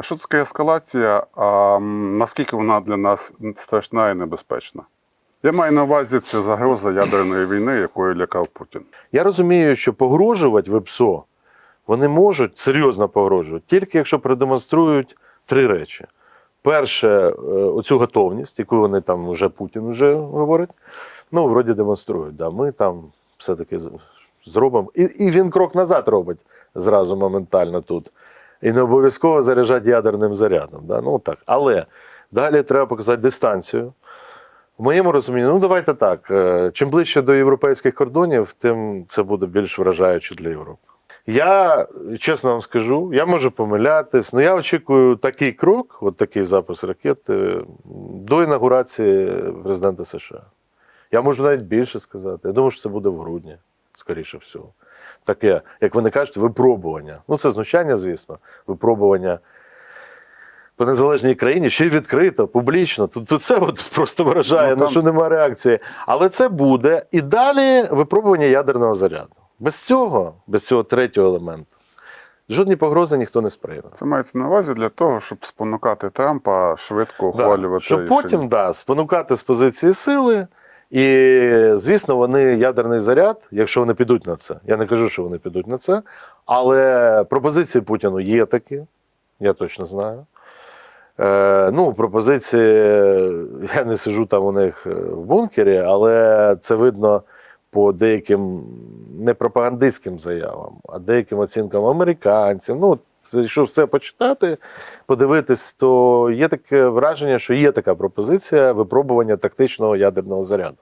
Що таке ескалація? А наскільки вона для нас страшна і небезпечна? Я маю на увазі це загроза ядерної війни, якою лякав Путін. Я розумію, що погрожувати ВПСО вони можуть серйозно погрожувати, тільки якщо продемонструють три речі. Перше, е, оцю готовність, яку вони там вже Путін вже говорить. Ну, вроді демонструють. Да, ми там все-таки зробимо. І, і він крок назад робить зразу моментально тут. І не обов'язково заряджати ядерним зарядом. Да? Ну, так. Але далі треба показати дистанцію. В моєму розумінні, ну давайте так. е, Чим ближче до європейських кордонів, тим це буде більш вражаюче для Європи. Я чесно вам скажу, я можу помилятись, але я очікую такий крок, от такий запуск ракети, до інаугурації президента США. Я можу навіть більше сказати. Я думаю, що це буде в грудні, скоріше всього. Таке, як ви не кажете, випробування. Ну, це знущання, звісно, випробування по незалежній країні, ще й відкрито, публічно. Тут, тут це от просто вражає, Ну, на що немає реакції. Але це буде. І далі випробування ядерного заряду. Без цього, без цього третього елементу, жодні погрози ніхто не сприйме. Це мається на увазі для того, щоб спонукати Трампа швидко Да. ухвалювати. Щоб рішення. потім да, спонукати з позиції сили. І, звісно, вони ядерний заряд, якщо вони підуть на це. Я не кажу, що вони підуть на це. Але пропозиції Путіну є такі, я точно знаю. Е, ну, пропозиції, я не сижу там у них е, в бункері, але це видно по деяким не пропагандистським заявам, а деяким оцінкам американців. Ну, якщо все почитати, подивитись, то є таке враження, що є така пропозиція випробування тактичного ядерного заряду.